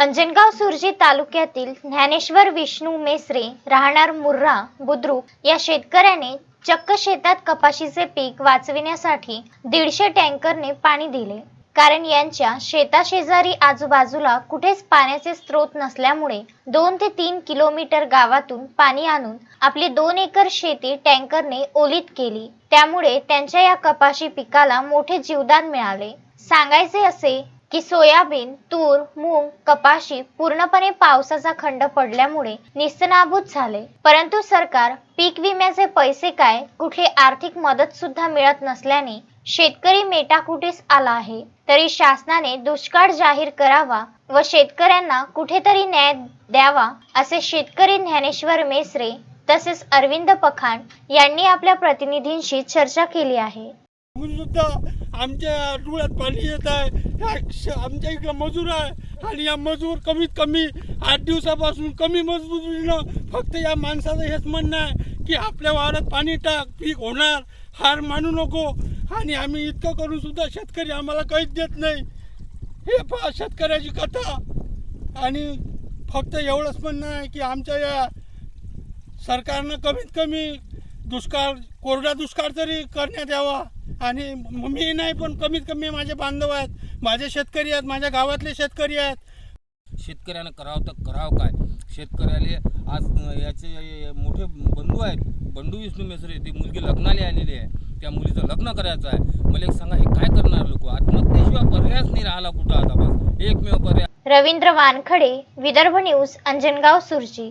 अंजनगाव सुरजी तालुक्यातील ज्ञानेश्वर विष्णू मेसरे राहणार मुर्रा बुद्रुक या शेतकऱ्याने चक्क शेतात कपाशीचे पीक वाचविण्यासाठी दीडशे टँकरने पाणी दिले. कारण यांच्या शेताशेजारी आजूबाजूला कुठेच पाण्याचे स्रोत नसल्यामुळे दोन ते तीन किलोमीटर गावातून पाणी आणून आपली दोन एकर शेती टँकरने ओलीत केली. त्यामुळे त्यांच्या या कपाशी पिकाला मोठे जीवदान मिळाले. सांगायचे असे की सोयाबीन तूर मूग कपाशी पूर्णपणे पावसाचा खंड पडल्यामुळे निस्तनाभूत झाले. परंतु सरकार पीक विम्याचे पैसे काय कुठली आर्थिक मदत सुद्धा मिळत नसल्याने शेतकरी मेटाकुटीस आला आहे. तरी शासनाने दुष्काळ जाहीर करावा व शेतकऱ्यांना कुठेतरी न्याय द्यावा असे शेतकरी ज्ञानेश्वर मेसरे तसेच अरविंद पखाण यांनी आपल्या प्रतिनिधींशी चर्चा केली आहे. सुद्धा आमच्या डोळ्यात पाणी येत आहे. ह्या श- आमच्या इकडं मजूर आहे. आणि या मजूर कमीत कमी आठ दिवसापासून कमी मजबुरीनं फक्त या माणसाचं हेच म्हणणं आहे की आपल्या वावरात पाणी टाक पीक होणार. हार मानू नको. आणि आम्ही इतकं करून सुद्धा शेतकरी आम्हाला काहीच देत नाही. हे पहा शेतकऱ्याची कथा. आणि फक्त एवढंच म्हणणं आहे की आमच्या या सरकारनं कमीत कमी दुष्काळ कोरडा दुष्काळ तरी करण्यात यावा. आणि म- नाही पण कमीत कमी माझे बांधव आहेत माझे शेतकरी आहेत माझ्या गावातले शेतकरी आहेत. शेतकऱ्यानं करावं तर करावं काय? शेतकऱ्याले आज याचे मोठे बंधू आहेत. बंडू विष्णू मेसरे ती मुलगी लग्नाला आलेली आहे. त्या मुलीचं लग्न करायचं आहे. मला एक सांगा हे काय करणार लोक? आत्महत्येशिवाय पर्यायच नाही राहिला कुठं आता बस. एकमेव पर्याय रवींद्र वानखडे विदर्भ न्यूज अंजनगाव सुरजी.